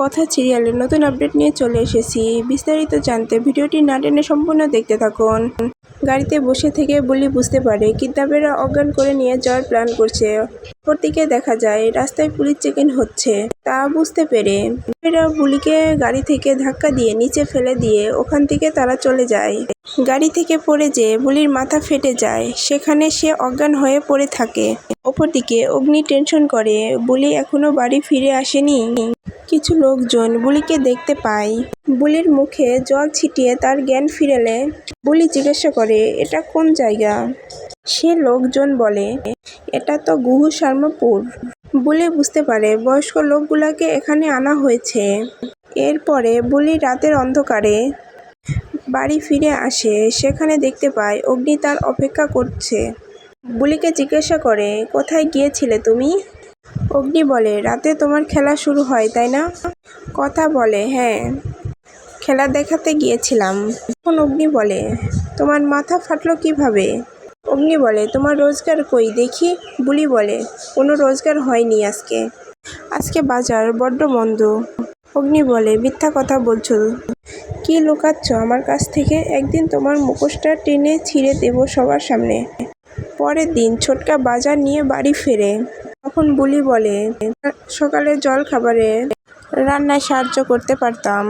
কথা সিরিয়ালের নতুন আপডেট নিয়ে চলে এসেছি। বিস্তারিত জানতে ভিডিওটি না টেনে সম্পূর্ণ দেখতে থাকুন। গাড়িতে বসে থেকে বুলি বুঝতে পারে কিডন্যাপেরা অজ্ঞান করে নিয়ে যাওয়ার প্ল্যান করছে। অপরদিকে দেখা যায়, রাস্তায় পুলিশ চেকিং হচ্ছে, তা বুঝতে পেরে এরা বুলিকে গাড়ি থেকে ধাক্কা দিয়ে নিচে ফেলে দিয়ে ওখান থেকে তারা চলে যায়। গাড়ি থেকে পড়ে যে বুলির মাথা ফেটে যায়, সেখানে সে অজ্ঞান হয়ে পড়ে থাকে। অপরদিকে অগ্নি টেনশন করে, বুলি এখনও বাড়ি ফিরে আসেনি? কিছু লোকজন বুলিকে দেখতে পায় বুলির মুখে জল ছিটিয়ে তার জ্ঞান ফিরেলে। বুলি জিজ্ঞাসা করে, এটা কোন জায়গা? সে লোকজন বলে, এটা তো গুহু শর্মাপুর। বুলি বুঝতে পারে, বয়স্ক লোকগুলাকে এখানে আনা হয়েছে। এরপরে বুলি রাতের অন্ধকারে বাড়ি ফিরে আসে। সেখানে দেখতে পায়, অগ্নি তার অপেক্ষা করছে। বুলিকে জিজ্ঞাসা করে, কোথায় গিয়েছিলে তুমি? অগ্নি বলে, রাতে তোমার খেলা শুরু হয়, তাই না? কথা বলে হ্যাঁ। খেলা দেখাতে গিয়েছিলাম। তখন অগ্নি বলে, তোমার মাথা ফাটলো কীভাবে? অগ্নি বলে, তোমার রোজগার কই? দেখি। বুলি বলে, কোনো রোজগার হয়নি আজকে। আজকে বাজার বড্ড মন্দ। অগ্নি বলে, মিথ্যা কথা বলছো। কি লুকাচ্ছ? আমার কাছ থেকে একদিন তোমার মুখোশটা টেনে ছিঁড়ে দেবো সবার সামনে। পরের দিন ছোটকা বাজার নিয়ে বাড়ি ফেরে। তখন বুলি বলে সকালে জল খাবারে রান্নায় সাহায্য করতে পারতাম।